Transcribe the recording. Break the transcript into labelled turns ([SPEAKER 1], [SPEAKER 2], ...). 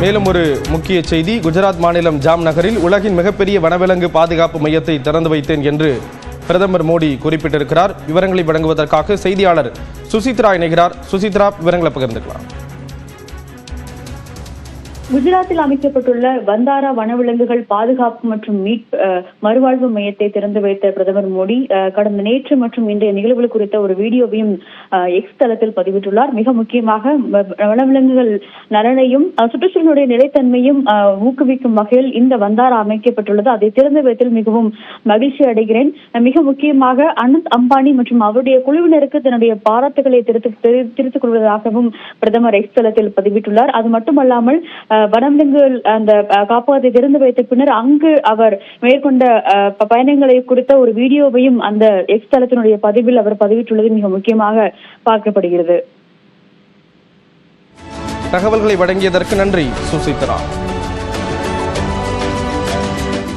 [SPEAKER 1] மேலும் ஒரு முக்கிய செய்தி. குஜராத் மாநிலம் ஜாம் நகரில் உலகின் மிகப்பெரிய வனவிலங்கு பாதுகாப்பு மையத்தை திறந்து வைத்தேன் என்று பிரதமர் மோடி குறிப்பிட்டிருக்கிறார். விவரங்களை வழங்குவதற்காக செய்தியாளர் சுசித்ரா இணைகிறார். சுசித்ரா விவரங்களை பகிர்ந்துக்கலாம்.
[SPEAKER 2] குஜராத்தில் அமைக்கப்பட்டுள்ள வந்தாரா வனவிலங்குகள் பாதுகாப்பு மற்றும் மீட் மறுவாழ்வு மையத்தை திறந்து வைத்த பிரதமர் மோடி கடந்த நேற்று மற்றும் இன்றைய நிகழ்வுகள் குறித்த ஒரு வீடியோவையும் எக்ஸ் தளத்தில் பதிவிட்டுள்ளார். மிக முக்கியமாக வனவிலங்குகள் நலனையும் சுற்றுச்சூழலுடைய நிலைத்தன்மையும் ஊக்குவிக்கும் வகையில் இந்த வந்தாரா அமைக்கப்பட்டுள்ளது. அதை திறந்து வைத்ததில் மிகவும் மகிழ்ச்சி அடைகிறேன். மிக முக்கியமாக அனந்த் அம்பானி மற்றும் அவருடைய குழுவினருக்கு தன்னுடைய பாராட்டுகளை திருத்து தெரி- தெரிவித்துக் கொள்வதாகவும் பிரதமர் எக்ஸ் தளத்தில் பதிவிட்டுள்ளார். அது மட்டுமல்லாமல் அஹ், அந்த காப்பகத்தை திறந்து வைத்த பின்னர் அங்கு அவர் மேற்கொண்ட பயணங்களை குறித்த ஒரு வீடியோவையும் அந்த எக்ஸ் தளத்தினுடைய பதிவில் அவர் பதிவிட்டுள்ளது மிக முக்கியமாக பார்க்கப்படுகிறது.
[SPEAKER 1] தகவல்களை வழங்கியதற்கு நன்றி சுசித்ரா